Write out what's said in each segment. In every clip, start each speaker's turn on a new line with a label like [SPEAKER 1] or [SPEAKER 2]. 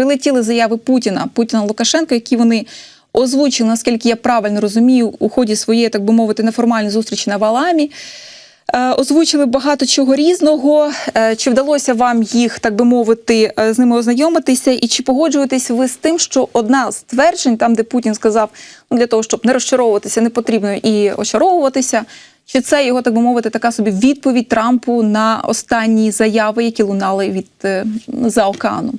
[SPEAKER 1] прилетіли заяви Путіна, Путіна Лукашенка, які вони озвучили, наскільки я правильно розумію, у ході своєї, так би мовити, неформальної зустрічі на Валамі. Е, Озвучили багато чого різного. Е, Чи вдалося вам їх, так би мовити, е, з ними ознайомитися? І чи погоджуєтесь ви з тим, що одна з тверджень, там де Путін сказав, ну для того, щоб не розчаровуватися, не потрібно і очаровуватися. Чи це його, так би мовити, така собі відповідь Трампу на останні заяви, які лунали від за океаном?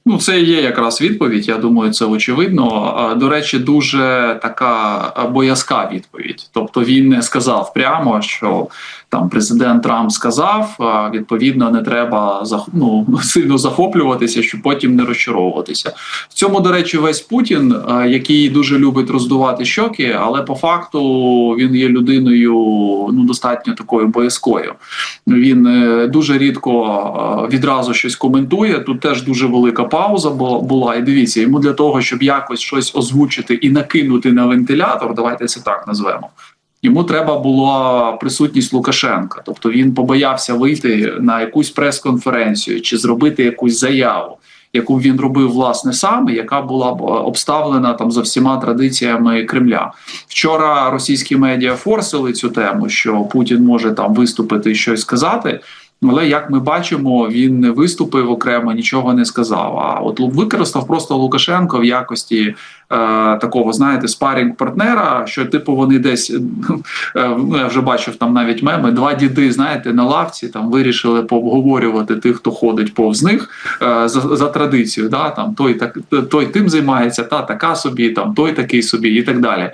[SPEAKER 2] Ну, це є якраз відповідь. Я думаю, це очевидно. До речі, дуже така боязка відповідь. Тобто він не сказав прямо, що там президент Трамп сказав. Відповідно, не треба ну, сильно захоплюватися, щоб потім не розчаровуватися. В цьому, до речі, весь Путін, який дуже любить роздувати щоки, але по факту він є людиною ну достатньо такою боязкою. Він е, дуже рідко відразу щось коментує. Тут теж дуже велика пауза бу- була. І дивіться, йому для того, щоб якось щось озвучити і накинути на вентилятор, давайте це так назвемо. Йому треба була присутність Лукашенка, тобто він побоявся вийти на якусь прес-конференцію чи зробити якусь заяву, яку він робив власне сам, яка була б е, обставлена там за всіма традиціями Кремля. Вчора російські медіа форсили цю тему, що Путін може там виступити і щось сказати. Але як ми бачимо, він не виступив окремо, нічого не сказав. А от використав просто Лукашенко в якості е, такого, знаєте, спарінг партнера, що типу вони десь е, ну, я вже бачив там навіть меми. Два діди, знаєте, на лавці там вирішили пообговорювати тих, хто ходить повз них е, за, за традицією. Да, там той так той тим займається, та така собі, там той такий собі, і так далі.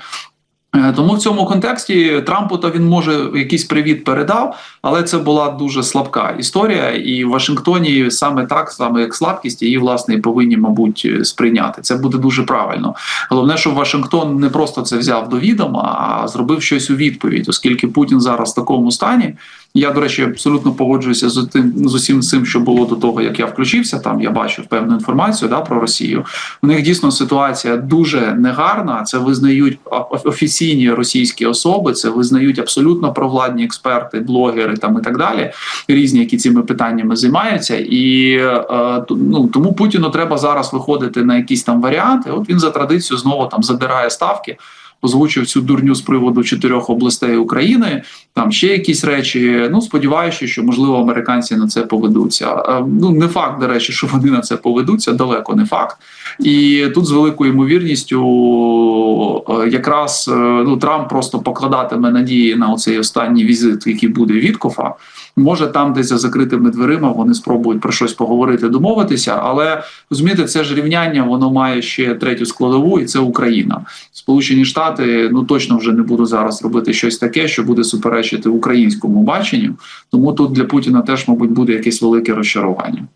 [SPEAKER 2] Е, Тому в цьому контексті Трампу то він може якийсь привіт передав, але це була дуже слабка історія, і в Вашингтоні саме так, саме як слабкість, її власне повинні, мабуть, сприйняти. Це буде дуже правильно. Головне, що Вашингтон не просто це взяв до відома, а зробив щось у відповідь, оскільки Путін зараз в такому стані. Я, до речі, абсолютно погоджуюся з тим з усім цим, що було до того, як я включився. Там я бачив певну інформацію да, про Росію. У них дійсно ситуація дуже негарна. Це визнають офіційні російські особи, це визнають абсолютно провладні експерти, блогери там і так далі, різні, які цими питаннями займаються. І е, ну тому Путіну треба зараз виходити на якісь там варіанти. От він за традицією знову там задирає ставки. Озвучив цю дурню з приводу чотирьох областей України, там ще якісь речі. Ну сподіваюся, що можливо американці на це поведуться. Е, Ну не факт, до речі, що вони на це поведуться, далеко не факт. І тут з великою ймовірністю, е, якраз е, ну Трамп просто покладатиме надії на оцей останній візит, який буде Віткофа. Може, там десь за закритими дверима вони спробують про щось поговорити, домовитися. Але розумієте, це ж рівняння, воно має ще третю складову, і це Україна. Сполучені Штати ну точно вже не будуть зараз робити щось таке, що буде суперечити українському баченню. Тому тут для Путіна теж, мабуть, буде якесь велике розчарування.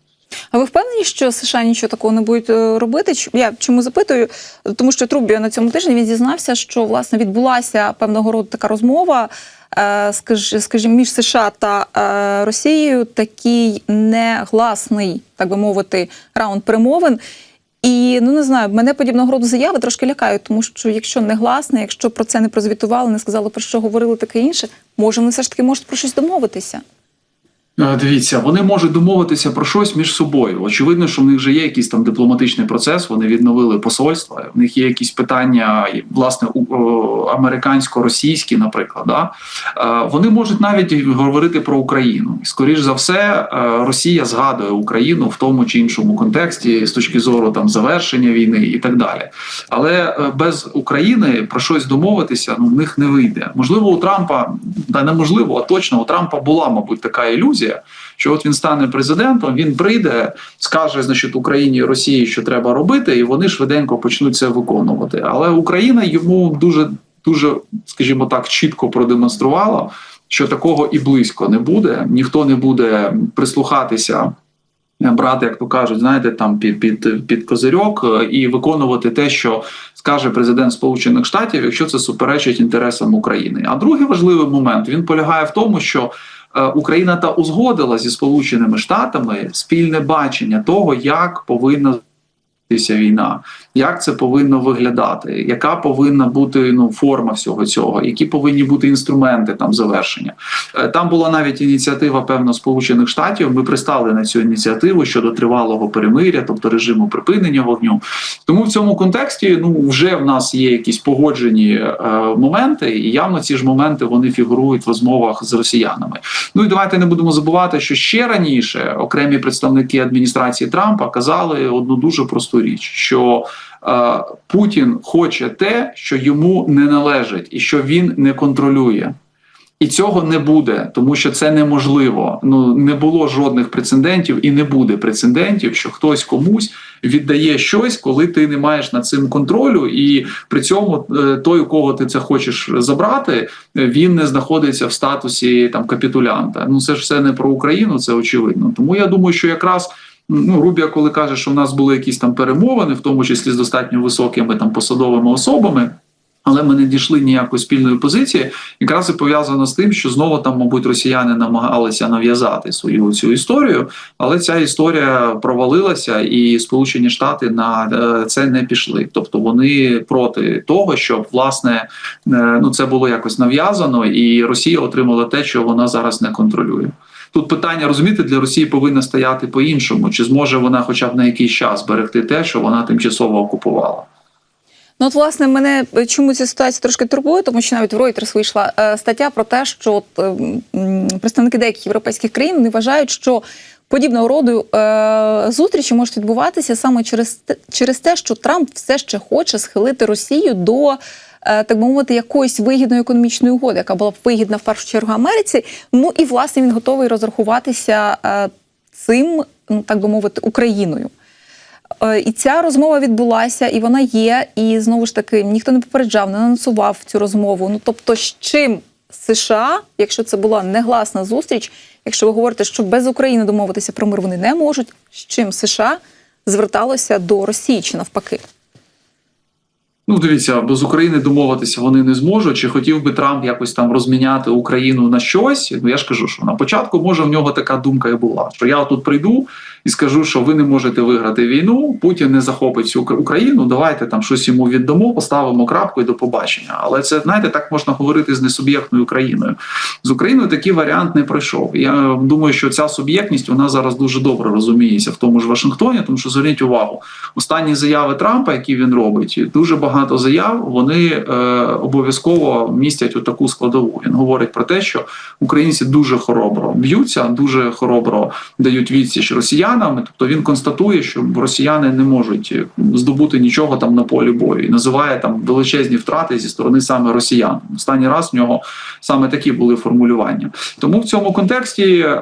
[SPEAKER 1] А ви впевнені, що США нічого такого не будуть е, робити? Я чому запитую? Тому що Трубіо на цьому тижні він зізнався, що власне відбулася певного роду така розмова, е, скажімо, між США та е, Росією, такий негласний, так би мовити, раунд перемовин. І ну не знаю, мене подібного роду заяви трошки лякають, тому що якщо не гласне, якщо про це не прозвітували, не сказали про що говорили, таке інше, може вони все ж таки можуть про щось домовитися.
[SPEAKER 2] Е, Дивіться, вони можуть домовитися про щось між собою. Очевидно, що в них вже є якийсь там дипломатичний процес. Вони відновили посольства. В них є якісь питання, власне, американсько-російські, наприклад. Да? Е, Вони можуть навіть говорити про Україну. Скоріш за все, е, Росія згадує Україну в тому чи іншому контексті з точки зору там завершення війни і так далі. Але без України про щось домовитися ну в них не вийде. Можливо, у Трампа та неможливо, а точно у Трампа була, мабуть, така ілюзія, що от він стане президентом, він прийде, скаже, значить, Україні і Росії, що треба робити, і вони швиденько почнуть це виконувати. Але Україна йому дуже дуже, скажімо так, чітко продемонструвала, що такого і близько не буде. Ніхто не буде прислухатися брати, як то кажуть, знаєте, там під під, під козирьок е, і виконувати те, що скаже президент Сполучених Штатів, якщо це суперечить інтересам України. А другий важливий момент він полягає в тому, що е, Україна та узгодила зі Сполученими Штатами спільне бачення того, як повинна війна, як це повинно виглядати, яка повинна бути ну форма всього цього, які повинні бути інструменти там завершення. Е, Там була навіть ініціатива певно Сполучених Штатів. Ми пристали на цю ініціативу щодо тривалого перемиря, тобто режиму припинення вогню. Тому в цьому контексті ну вже в нас є якісь погоджені е, моменти, і явно ці ж моменти вони фігурують в розмовах з росіянами. Ну і давайте не будемо забувати, що ще раніше окремі представники адміністрації Трампа казали одну дуже просту річ: що е, Путін хоче те, що йому не належить, і що він не контролює. І цього не буде, тому що це неможливо. Ну не було жодних прецедентів і не буде прецедентів, що хтось комусь віддає щось, коли ти не маєш над цим контролю, і при цьому е, той, у кого ти це хочеш забрати, він не знаходиться в статусі там капітулянта. Ну це ж все не про Україну, це очевидно. Тому я думаю, що якраз. Ну, Рубія, коли каже, що в нас були якісь там перемовини, в тому числі з достатньо високими там посадовими особами, але ми не дійшли ніякої спільної позиції, якраз і пов'язано з тим, що знову там, мабуть, росіяни намагалися нав'язати свою цю історію, але ця історія провалилася, і Сполучені Штати на е, це не пішли. Тобто вони проти того, щоб власне е, ну це було якось нав'язано, і Росія отримала те, що вона зараз не контролює. Тут питання розумієте, для Росії повинна стояти по-іншому, чи зможе вона, хоча б на якийсь час, берегти те, що вона тимчасово окупувала.
[SPEAKER 1] Ну, от, власне, мене чому ця ситуація трошки турбує, тому що навіть в Reuters вийшла е, стаття про те, що от, е, представники деяких європейських країн не вважають, що подібного роду е, зустрічі можуть відбуватися саме через через те, що Трамп все ще хоче схилити Росію до. е, Так би мовити, якоїсь вигідної економічної угоди, яка була б вигідна в першу чергу Америці. Ну і власне він готовий розрахуватися е, цим, ну так би мовити, Україною. Е, І ця розмова відбулася, і вона є. І знову ж таки, ніхто не попереджав, не анонсував цю розмову. Ну тобто, з чим США, якщо це була негласна зустріч, якщо ви говорите, що без України домовитися про мир вони не можуть, з чим США зверталося до Росії чи навпаки?
[SPEAKER 2] Ну, дивіться, без України домовитися вони не зможуть. Чи хотів би Трамп якось там розміняти Україну на щось? Ну я ж кажу, що на початку може в нього така думка і була, що я тут прийду і скажу, що ви не можете виграти війну. Путін не захопить всю Україну. Давайте там щось йому віддамо, поставимо крапку і до побачення. Але це знаєте, так можна говорити з несуб'єктною країною. З Україною такий варіант не пройшов. Я думаю, що ця суб'єктність вона зараз дуже добре розуміється в тому ж Вашингтоні, тому що зверніть увагу, останні заяви Трампа, які він робить, дуже багато заяв. Вони е, обов'язково містять отаку складову. Він говорить про те, що українці дуже хоробро б'ються, дуже хоробро дають відсіч росіянам. Тобто він констатує, що росіяни не можуть здобути нічого там на полі бою і називає там величезні втрати зі сторони саме росіян. Останній раз в нього саме такі були формулювання. Тому в цьому контексті е,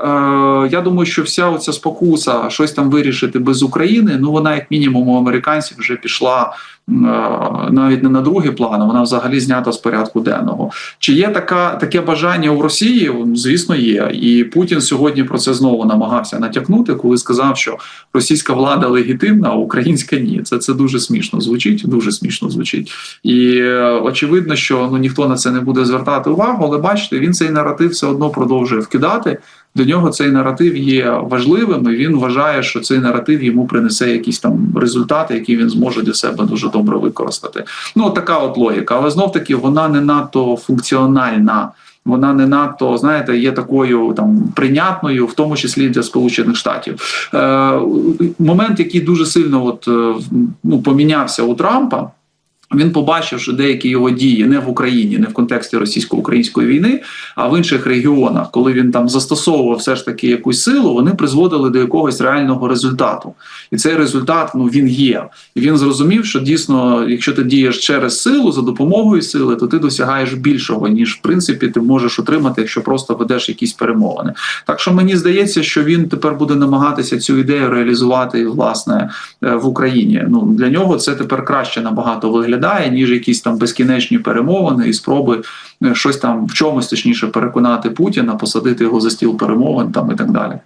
[SPEAKER 2] я думаю, що вся оця спокуса щось там вирішити без України. Ну вона як мінімум у американців вже пішла. Е, Навіть не на другий план, вона взагалі знята з порядку денного. Чи є така таке бажання у Росії? Звісно, є. І Путін сьогодні про це знову намагався натякнути, коли сказав, що російська влада легітимна, а українська ні. Це це дуже смішно звучить. Дуже смішно звучить. І е, очевидно, що ну ніхто на це не буде звертати увагу, але бачите, він цей наратив все одно продовжує вкидати. Для нього цей наратив є важливим. і Він вважає, що цей наратив йому принесе якісь там результати, які він зможе для себе дуже добре використати. Ну така от логіка, але знов таки вона не надто функціональна. Вона не надто знаєте, є такою там прийнятною, в тому числі для Сполучених Штатів. Е, момент, який дуже сильно от е, ну помінявся у Трампа. Він побачив, що деякі його дії не в Україні, не в контексті російсько-української війни, а в інших регіонах, коли він там застосовував все ж таки якусь силу, вони призводили до якогось реального результату. І цей результат ну він є. І він зрозумів, що дійсно, якщо ти дієш через силу за допомогою сили, то ти досягаєш більшого, ніж в принципі ти можеш отримати, якщо просто ведеш якісь перемовини. Так що мені здається, що він тепер буде намагатися цю ідею реалізувати власне е, в Україні. Ну для нього це тепер краще набагато виглядає ніж якісь там безкінечні перемовини і спроби е, щось там в чомусь точніше переконати Путіна, посадити його за стіл перемовин там і так далі.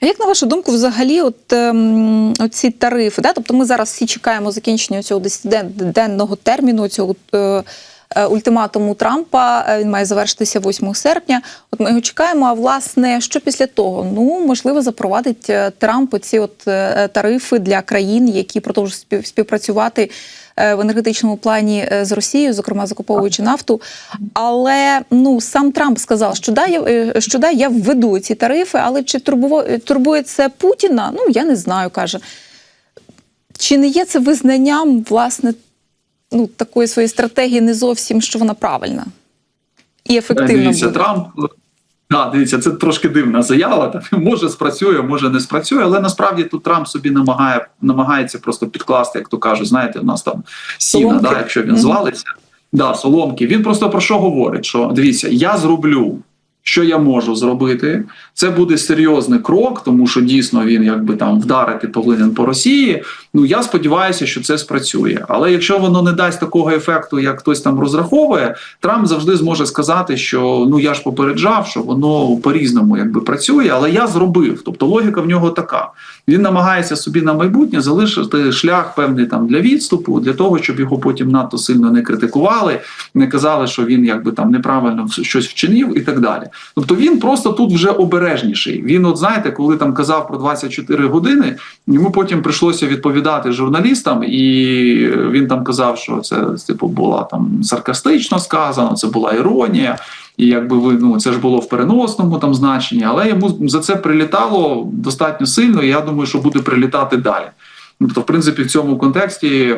[SPEAKER 1] А як на вашу думку, взагалі, от ем, ці тарифи? Да? Тобто ми зараз всі чекаємо закінчення цього 10-денного терміну, цього е, ультиматуму Трампа. Е, Він має завершитися 8 серпня. От ми його чекаємо. А власне, що після того? Ну можливо, запровадить е, Трамп ці от е, тарифи для країн, які продовжують спів- співпрацювати е, в енергетичному плані е, з Росією, зокрема закуповуючи нафту. Але ну сам Трамп сказав, що да, я, е, що да, я введу ці тарифи, але чи турбує, турбує це Путіна? Ну я не знаю, каже. Чи не є це визнанням власне ну, такої своєї стратегії не зовсім, що вона правильна і ефективна
[SPEAKER 2] Дивіться,
[SPEAKER 1] буде?
[SPEAKER 2] Трамп. Да, дивіться, це трошки дивна заява. Там може спрацює, може не спрацює, але насправді тут Трамп собі намагає намагається просто підкласти, як то кажуть, знаєте, у нас там сіна,
[SPEAKER 1] Соломки.
[SPEAKER 2] да, якщо він звалиться. Да, соломки. Він просто про що говорить? Що дивіться, я зроблю, що я можу зробити. Це буде серйозний крок, тому що дійсно він якби там вдарити повинен по Росії. Ну я сподіваюся, що це спрацює. Але якщо воно не дасть такого ефекту, як хтось там розраховує, Трамп завжди зможе сказати, що ну я ж попереджав, що воно по-різному якби працює, але я зробив. Тобто логіка в нього така. Він намагається собі на майбутнє залишити шлях певний там для відступу, для того, щоб його потім надто сильно не критикували, не казали, що він якби там неправильно щось вчинив і так далі. Тобто він просто тут вже обережніший. Він, от знаєте, коли там казав про 24 години, йому потім прийшлося відповідати журналістам, і він там казав, що це типу була там саркастично сказано, це була іронія. І якби ви ну це ж було в переносному там значенні, але йому за це прилітало достатньо сильно. і Я думаю, що буде прилітати далі. Тобто, в принципі, в цьому контексті.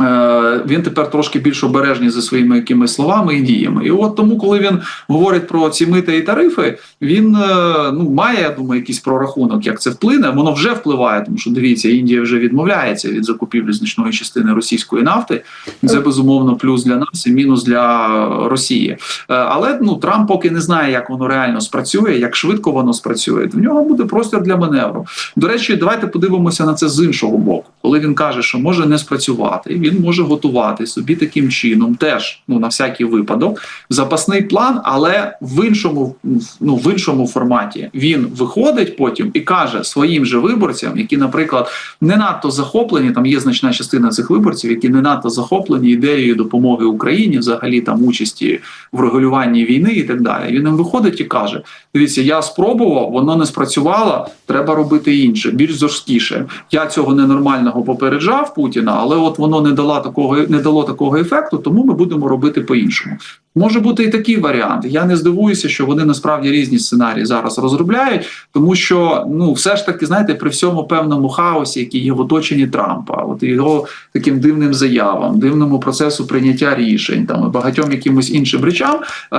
[SPEAKER 2] Е, Він тепер трошки більш обережний за своїми якимись словами і діями. І от тому, коли він говорить про ці мити і тарифи, він е, ну має, я думаю, якийсь прорахунок, як це вплине. Воно вже впливає, тому що дивіться, Індія вже відмовляється від закупівлі значної частини російської нафти. Це безумовно плюс для нас і мінус для Росії. Е, Але ну Трамп поки не знає, як воно реально спрацює, як швидко воно спрацює. В нього буде простір для маневру. До речі, давайте подивимося на це з іншого боку, коли він каже, що може не спрацювати, він може готувати собі таким чином, теж ну на всякий випадок, запасний план, але в іншому ну в іншому форматі він виходить потім і каже своїм же виборцям, які, наприклад, не надто захоплені. Там є значна частина цих виборців, які не надто захоплені ідеєю допомоги Україні, взагалі там участі в регулюванні війни і так далі. Він їм виходить і каже: Дивіться, я спробував, воно не спрацювало. Треба робити інше, більш жорсткіше. Я цього ненормального попереджав Путіна, але от воно не дало такого, не дало такого ефекту, тому ми будемо робити по-іншому. Може бути і такий варіант. Я не здивуюся, що вони насправді різні сценарії зараз розробляють, тому що ну все ж таки, знаєте, при всьому певному хаосі, який є в оточенні Трампа, от його таким дивним заявам, дивному процесу прийняття рішень, там багатьом якимось іншим речам, е,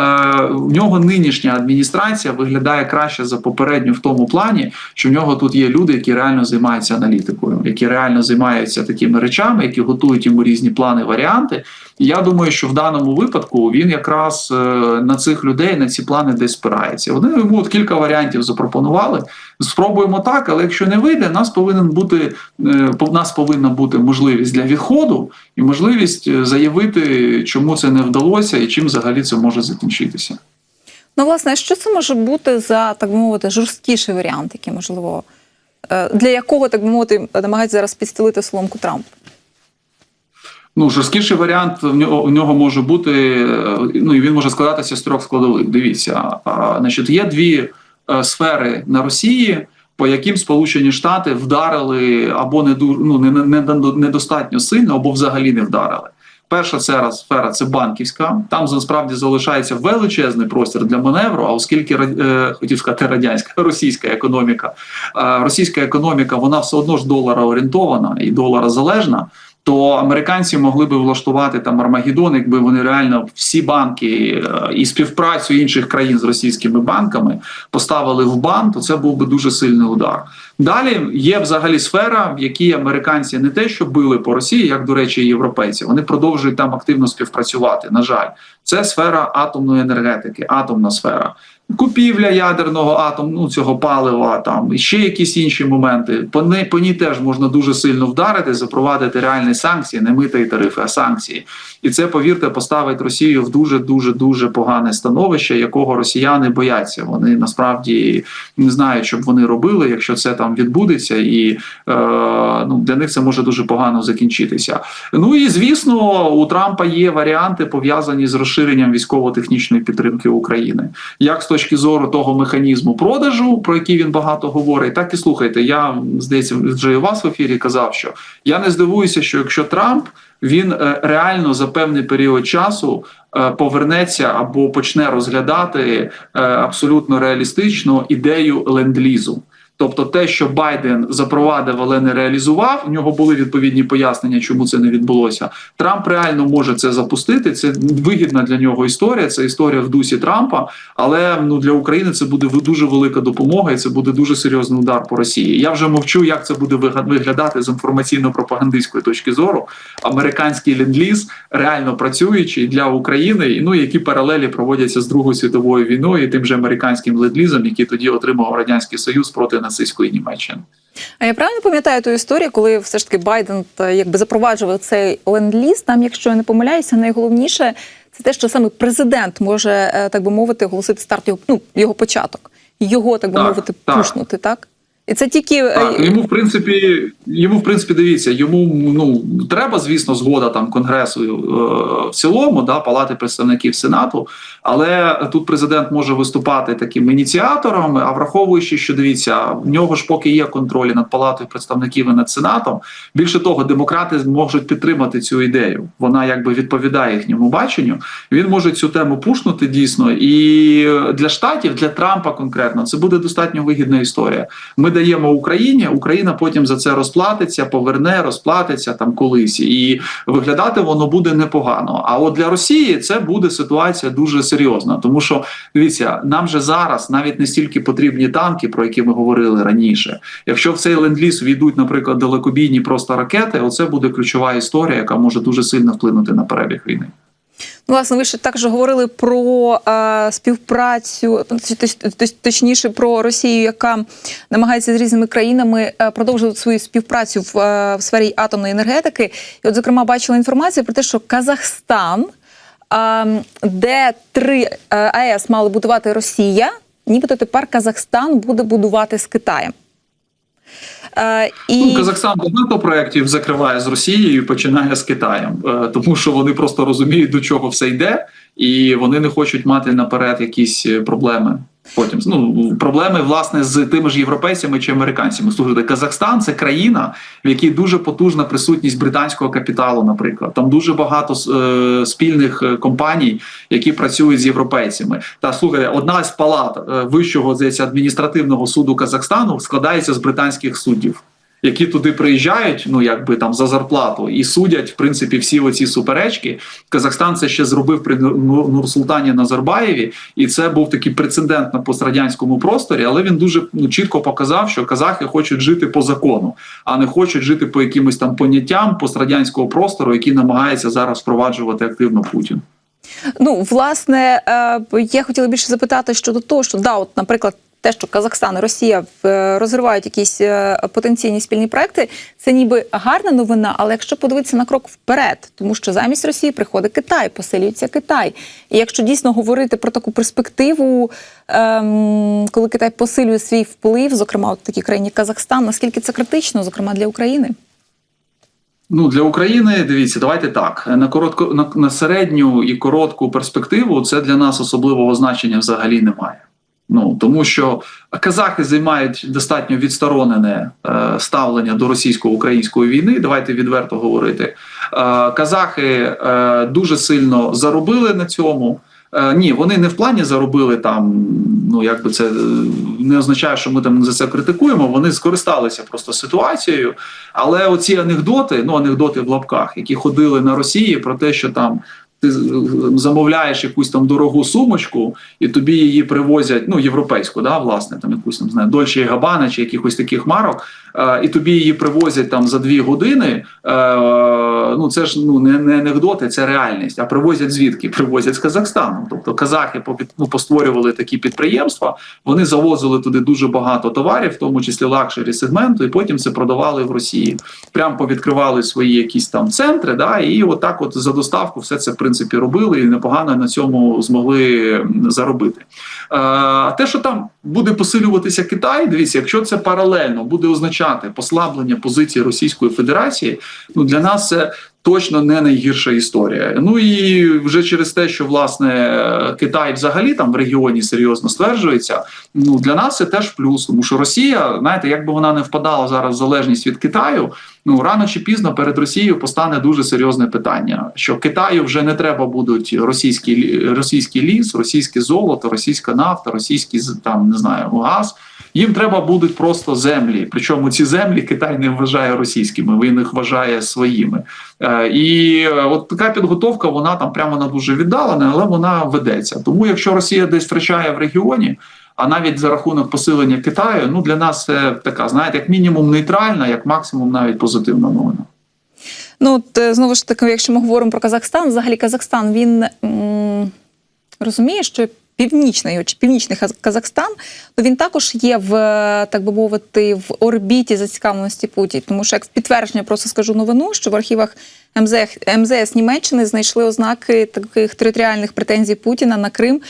[SPEAKER 2] в нього нинішня адміністрація виглядає краще за попередню в тому плані, що в нього тут є люди, які реально займаються аналітикою, які реально займаються такими речами, які готують йому різні плани, варіанти. Я думаю, що в даному випадку він якраз е, на цих людей, на ці плани десь спирається. Вони йому от кілька варіантів запропонували. Спробуємо так, але якщо не вийде, нас повинен бути е, нас повинна бути можливість для відходу і можливість е, заявити, чому це не вдалося і чим взагалі це може закінчитися.
[SPEAKER 1] Ну, власне, що це може бути за так би мовити жорсткіший варіант, який можливо для якого так би мовити намагається зараз підстелити соломку Трамп?
[SPEAKER 2] Ну, жорсткіший варіант в нього, в нього може бути. е, Ну і він може складатися з трьох складових. Дивіться, а, значить, є дві е, сфери на Росії, по яким Сполучені Штати вдарили або не ну, не, не, не недостатньо сильно, або взагалі не вдарили. Перша сфера, сфера це банківська. Там насправді залишається величезний простір для маневру. А оскільки е, хотів сказати радянська російська економіка, е, російська економіка вона все одно ж долара орієнтована і долара залежна. То американці могли би влаштувати там Армагеддон, якби вони реально всі банки е, і співпрацю інших країн з російськими банками поставили в бан, то це був би дуже сильний удар. Далі є взагалі сфера, в якій американці не те, що били по Росії, як до речі, європейці. Вони продовжують там активно співпрацювати. На жаль, це сфера атомної енергетики, атомна сфера. Купівля ядерного атому, ну цього палива, там і ще якісь інші моменти. По ній, по ній теж можна дуже сильно вдарити, запровадити реальні санкції, не мита і тарифи, а санкції. І це, повірте, поставить Росію в дуже дуже дуже погане становище, якого росіяни бояться. Вони насправді не знають, що б вони робили, якщо це там відбудеться, і е, ну для них це може дуже погано закінчитися. Ну і звісно, у Трампа є варіанти пов'язані з розширенням військово-технічної підтримки України, як з точки зору того механізму продажу, про який він багато говорить, так і слухайте. Я здається, вже і вас в ефірі казав, що я не здивуюся, що якщо Трамп він е, реально за певний період часу е, повернеться або почне розглядати е, абсолютно реалістично ідею ленд-лізу. Тобто, те, що Байден запровадив, але не реалізував, у нього були відповідні пояснення, чому це не відбулося. Трамп реально може це запустити. Це вигідна для нього історія. Це історія в дусі Трампа. Але ну для України це буде дуже велика допомога, і це буде дуже серйозний удар по Росії. Я вже мовчу, як це буде виглядати з інформаційно-пропагандистської точки зору. Американський ленд-ліз реально працюючий для України. Ну які паралелі проводяться з Другою світовою війною і тим же американським ленд-лізом, який тоді отримав радянський союз проти нацистської Німеччини.
[SPEAKER 1] А я правильно пам'ятаю ту історію, коли все ж таки Байден якби запроваджував цей ленд-ліз, Там, якщо я не помиляюся, найголовніше це те, що саме президент може е, так би мовити оголосити старт його ну його початок, його так би
[SPEAKER 2] Так,
[SPEAKER 1] мовити,
[SPEAKER 2] так.
[SPEAKER 1] пушнути, так. І це тільки е,
[SPEAKER 2] Так, йому в принципі, йому в принципі дивіться, йому ну треба, звісно, згода там конгресу е, в цілому, да, палати представників сенату. Але тут президент може виступати таким ініціатором. А враховуючи, що дивіться, в нього ж поки є контроль над палатою представників і над сенатом. Більше того, демократи можуть підтримати цю ідею. Вона якби відповідає їхньому баченню. Він може цю тему пушнути дійсно. І для штатів, для Трампа конкретно, це буде достатньо вигідна історія. Ми даємо Україні, Україна потім за це розплатиться, поверне, розплатиться там колись, і виглядати воно буде непогано. А от для Росії це буде ситуація дуже серйозна, тому що дивіться, нам же зараз навіть не стільки потрібні танки, про які ми говорили раніше. Якщо в цей ленд-ліз війдуть, наприклад, далекобійні просто ракети, оце буде ключова історія, яка може дуже сильно вплинути на перебіг війни.
[SPEAKER 1] Власне, ви ще також говорили про е, співпрацю, точ- точніше про Росію, яка намагається з різними країнами е, продовжувати свою співпрацю в, е, в сфері атомної енергетики. І, от, зокрема, бачила інформацію про те, що Казахстан, е, де три е, АЕС мали будувати Росія, нібито тепер Казахстан буде будувати з Китаєм. Е, і...
[SPEAKER 2] Ну, Казахстан багато проєктів закриває з Росією і починає з Китаєм, е, тому що вони просто розуміють, до чого все йде, і вони не хочуть мати наперед якісь е, проблеми. Потім ну проблеми власне з тими ж європейцями чи американцями. Слухайте, Казахстан це країна, в якій дуже потужна присутність британського капіталу. Наприклад, там дуже багато е, спільних е, компаній, які працюють з європейцями. Та слухайте, одна з палат е, вищого здається, адміністративного суду Казахстану складається з британських суддів. Які туди приїжджають, ну якби там за зарплату, і судять в принципі всі оці суперечки. Казахстан це ще зробив при Нур- Нурсултані Назарбаєві, і це був такий прецедент на пострадянському просторі. Але він дуже ну, чітко показав, що казахи хочуть жити по закону, а не хочуть жити по якимось там поняттям пострадянського простору, які намагається зараз впроваджувати активно Путін.
[SPEAKER 1] Ну, власне, е, я хотіла більше запитати щодо того, що да, от, наприклад, те, що Казахстан і Росія е, розривають якісь е, потенційні спільні проекти, це ніби гарна новина. Але якщо подивитися на крок вперед, тому що замість Росії приходить Китай, посилюється Китай. І якщо дійсно говорити про таку перспективу, ем, коли Китай посилює свій вплив, зокрема в такій країні Казахстан, наскільки це критично, зокрема для України?
[SPEAKER 2] Ну для України дивіться, давайте так на коротко на, на середню і коротку перспективу. Це для нас особливого значення взагалі немає. Ну тому що казахи займають достатньо відсторонене е, ставлення до російсько-української війни. Давайте відверто говорити. Е, казахи е, дуже сильно заробили на цьому. Е, ні, вони не в плані заробили там. Ну якби це е, не означає, що ми там за це критикуємо. Вони скористалися просто ситуацією. Але оці анекдоти, ну анекдоти в лапках, які ходили на Росії про те, що там. Ти замовляєш якусь там дорогу сумочку, і тобі її привозять, ну європейську, да, власне, там якусь там знаю, Дольче Габана чи якихось таких марок. Е, і тобі її привозять там за дві години. Е, ну це ж ну не, не анекдоти, це реальність. А привозять звідки? Привозять з Казахстану. Тобто казахи ну, постворювали такі підприємства. Вони завозили туди дуже багато товарів, в тому числі лакшері сегменту, і потім це продавали в Росії. Прям повідкривали свої якісь там центри, да, і отак, от за доставку, все це в принципі робили і непогано на цьому змогли заробити. Е, А те, що там буде посилюватися Китай, дивіться, якщо це паралельно буде означати послаблення позиції Російської Федерації, ну для нас це точно не найгірша історія. Ну і вже через те, що власне Китай взагалі там в регіоні серйозно стверджується. Ну для нас це теж плюс, тому що Росія, знаєте, якби вона не впадала зараз в залежність від Китаю, ну рано чи пізно перед Росією постане дуже серйозне питання: що Китаю вже не треба будуть російський російський ліс, російське золото, російська нафта, російський там не знаю газ. Їм треба будуть просто землі. Причому ці землі Китай не вважає російськими, він їх вважає своїми. Е, І е, от така підготовка, вона там прямо на дуже віддалена, але вона ведеться. Тому якщо Росія десь втрачає в регіоні, а навіть за рахунок посилення Китаю, ну для нас це така, знаєте, як мінімум нейтральна, як максимум навіть позитивна новина.
[SPEAKER 1] Ну, от, е, знову ж таки, якщо ми говоримо про Казахстан, взагалі Казахстан він м, розуміє, що північний північний Казахстан, то він також є в так би мовити в орбіті зацікавленості Путі. Тому що як в підтвердження просто скажу новину, що в архівах МЗС, МЗС Німеччини знайшли ознаки таких територіальних претензій Путіна на Крим.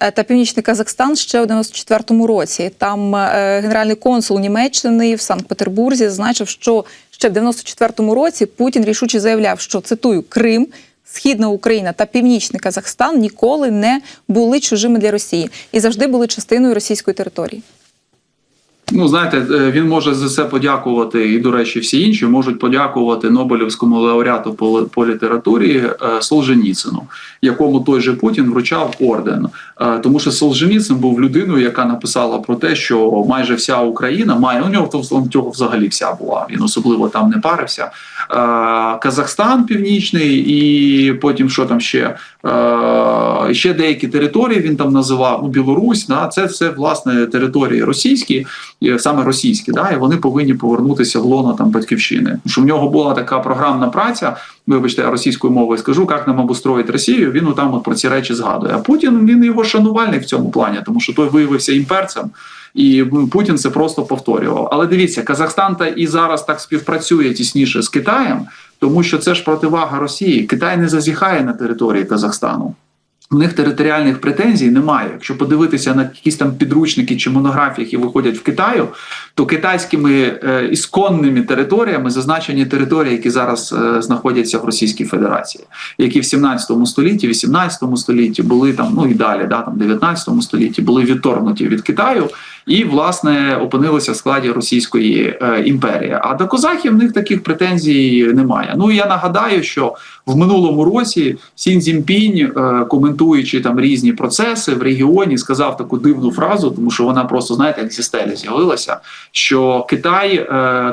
[SPEAKER 1] е, Та північний Казахстан ще у 94-му році. Там е, генеральний консул Німеччини в Санкт-Петербурзі зазначив, що ще в 94-му році Путін рішуче заявляв, що цитую Крим, Східна Україна та Північний Казахстан ніколи не були чужими для Росії і завжди були частиною російської території.
[SPEAKER 2] Ну, знаєте, е, він може за це подякувати, і, до речі, всі інші можуть подякувати Нобелівському лауреату по, по літературі е, Солженіцину, якому той же Путін вручав орден. Е, Тому що Солженіцин був людиною, яка написала про те, що майже вся Україна має у нього то у нього взагалі вся була. Він особливо там не парився. Е, Казахстан північний, і потім що там ще ще деякі території він там називав ну, Білорусь. Да, це все власне території російські, саме російські, да, і вони повинні повернутися в лоно там батьківщини. Що в нього була така програмна праця. Вибачте, я російською мовою скажу, як нам обустроїти Росію. Він там от про ці речі згадує. А Путін він його шанувальник в цьому плані, тому що той виявився імперцем. І ну, Путін це просто повторював. Але дивіться, Казахстан та і зараз так співпрацює тісніше з Китаєм, тому що це ж противага Росії. Китай не зазіхає на території Казахстану. У них територіальних претензій немає. Якщо подивитися на якісь там підручники чи монографії, які виходять в Китаю, то китайськими е, ісконними територіями зазначені території, які зараз е, знаходяться в Російській Федерації, які в 17 столітті, 18 столітті були там, ну і далі, да, там 19 столітті були відторгнуті від Китаю і власне опинилися в складі Російської е, імперії. А до козахів в них таких претензій немає. Ну я нагадаю, що в минулому році Сін Цзіньпінь, е, коментуючи там різні процеси в регіоні, сказав таку дивну фразу, тому що вона просто знаєте, як зі стелі з'явилася. Що Китай е,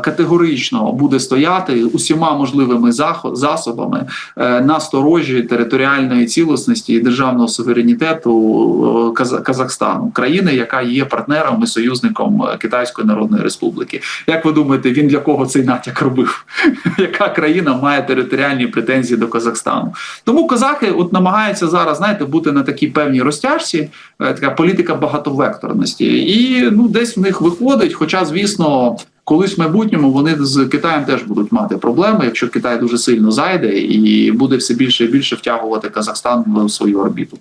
[SPEAKER 2] категорично буде стояти усіма можливими засобами на сторожі територіальної цілісності і державного суверенітету Казахстану, країни, яка є партнером і союзником е, Китайської Народної Республіки. Як ви думаєте, він для кого цей натяк робив? Яка країна має територіальні претензії до Казахстану? Тому казахи от намагаються зараз, знаєте, бути на такій певній розтяжці, е, така політика багатовекторності, і ну десь в них виходить. Хоча, звісно. Колись в майбутньому вони з Китаєм теж будуть мати проблеми, якщо Китай дуже сильно зайде і буде все більше і більше втягувати Казахстан в свою орбіту.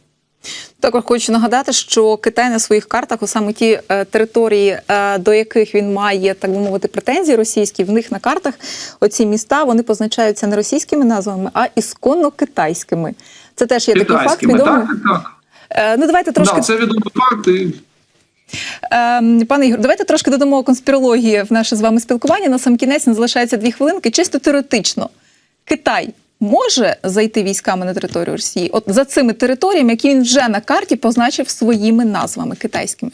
[SPEAKER 1] Також хочу нагадати, що Китай на своїх картах, от саме ті е, території, е, до яких він має так би мовити претензії російські, в них на картах оці міста вони позначаються не російськими назвами, а ісконно китайськими. Це теж є такий факт відомий.
[SPEAKER 2] так, так.
[SPEAKER 1] Е, Ну давайте трошки
[SPEAKER 2] Да, це відомий факт. І
[SPEAKER 1] Ем, Пане Ігор, давайте трошки додамо конспірології в наше з вами спілкування. На сам кінець не залишається дві хвилинки. Чисто теоретично, Китай може зайти військами на територію Росії, от за цими територіями, які він вже на карті позначив своїми назвами китайськими.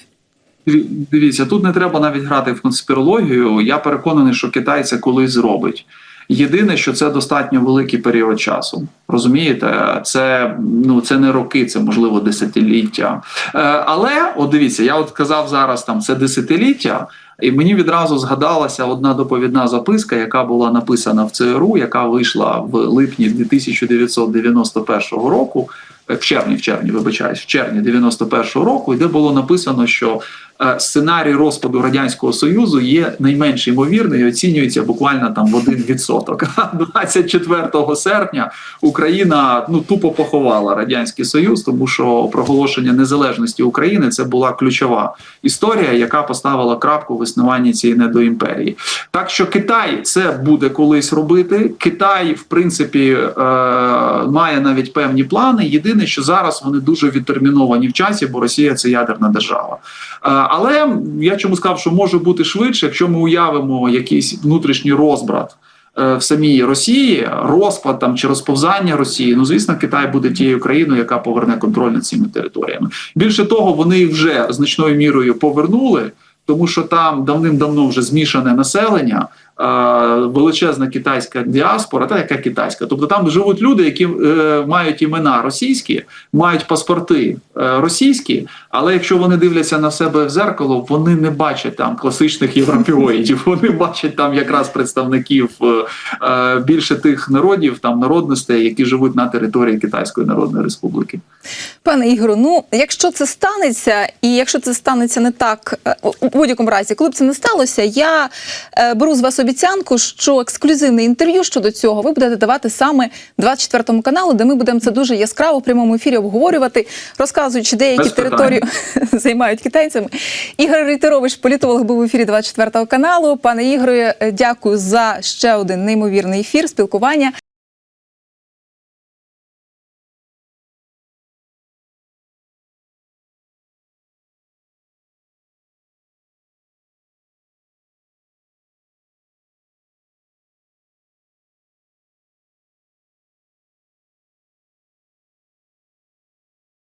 [SPEAKER 2] Дивіться, тут не треба навіть грати в конспірологію. Я переконаний, що Китай це колись зробить. Єдине, що це достатньо великий період часу. Розумієте, це ну це не роки, це можливо десятиліття. Е, але от дивіться, я от казав зараз там це десятиліття. І мені відразу згадалася одна доповідна записка, яка була написана в ЦРУ, яка вийшла в липні 1991 року. е, В червні, в червні, вибачаюсь, в червні 91-го року, де було написано, що сценарій розпаду радянського союзу є найменш ймовірний і оцінюється буквально там в 1%. А 24 серпня Україна ну тупо поховала радянський союз, тому що проголошення незалежності України це була ключова історія, яка поставила крапку в існуванні цієї недоімперії. Так що Китай це буде колись робити. Китай, в принципі, е, має навіть певні плани. Єдине, що зараз вони дуже відтерміновані в часі, бо Росія це ядерна держава. Але я чому сказав, що може бути швидше, якщо ми уявимо якийсь внутрішній розбрат. е, В самій Росії розпад там чи розповзання Росії, ну звісно, Китай буде тією країною, яка поверне контроль над цими територіями. Більше того, вони вже значною мірою повернули, тому що там давним-давно вже змішане населення, величезна китайська діаспора, та яка китайська. Тобто там живуть люди, які е, мають імена російські, мають паспорти е, російські, але якщо вони дивляться на себе в зеркало, вони не бачать там класичних європеоїдів. Вони бачать там якраз представників е, е, більше тих народів, там народностей, які живуть на території Китайської Народної Республіки.
[SPEAKER 1] Пане Ігору, ну якщо це станеться, і якщо це станеться не так, е, у- будь-якому разі, коли б це не сталося, я е, беру з вас обіцянку, що ексклюзивне інтерв'ю щодо цього ви будете давати саме 24 каналу, де ми будемо це дуже яскраво в прямому ефірі обговорювати, розказуючи, де які
[SPEAKER 2] Без питань.
[SPEAKER 1] території займають китайцями. Ігор Рейтерович, політолог, був в ефірі 24 каналу. Пане Ігоре, дякую за ще один неймовірний ефір, спілкування.